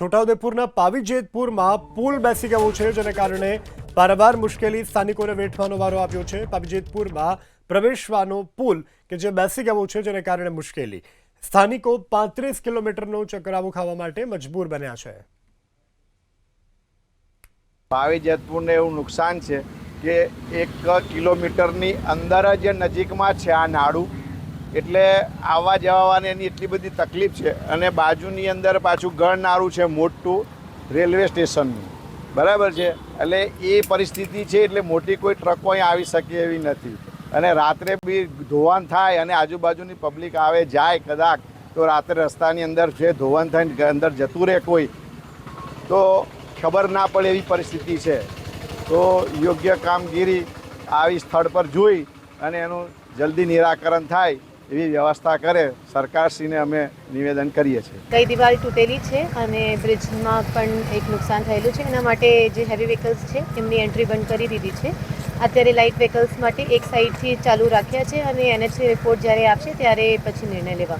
છોટાઉદેપુરના પાવીજેતપુરમાં પુલ બેસી ગયો છે, જેને કારણે પારાવાર મુશ્કેલી સ્થાનિકોને વેઠવાનો વારો આવ્યો છે. પાવીજેતપુરમાં પ્રવેશવાનો પુલ કે જે બેસી ગયો છે, જેને કારણે મુશ્કેલી. સ્થાનિકો પાંત્રીસ કિલોમીટરનો ચક્કરાવો ખાવા માટે મજબૂર બન્યા છે. પાવીજેતપુરને એવું નુકસાન છે કે એક કિલોમીટરની અંદર જ નજીકમાં છે આ નાળું. એટલે આવવા જવાની એની એટલી બધી તકલીફ છે અને બાજુની અંદર પાછું ગણનારું છે મોટું રેલવે સ્ટેશનનું. બરાબર છે? એટલે એ પરિસ્થિતિ છે એટલે મોટી કોઈ ટ્રકો અહીં આવી શકે એવી નથી. અને રાત્રે બી ધોવાણ થાય અને આજુબાજુની પબ્લિક આવે, જાય કદાચ, તો રાત્રે રસ્તાની અંદર છે ધોવાણ થઈને અંદર જતું રહે કોઈ તો ખબર ના પડે એવી પરિસ્થિતિ છે. તો યોગ્ય કામગીરી આવી સ્થળ પર જોઈ અને એનું જલ્દી નિરાકરણ થાય. એવી વ્યવસ્થા કરે, સરકારશ્રીને અમે નિવેદન કરીએ છીએ. કઈ દિવાલ તૂટેલી છે અને બ્રિજમાં પણ એક નુકસાન થયેલું છે? એના માટે જે હેવી વ્હીકલ્સ છે, એમની એન્ટ્રી બંધ કરી દીધી છે. અત્યારે લાઇટ વ્હીકલ્સ માટે એક સાઈડથી ચાલુ રાખ્યા છે અને એનએચસી રિપોર્ટ જ્યારે આપશે, ત્યારે પછી નિર્ણય લેવામાં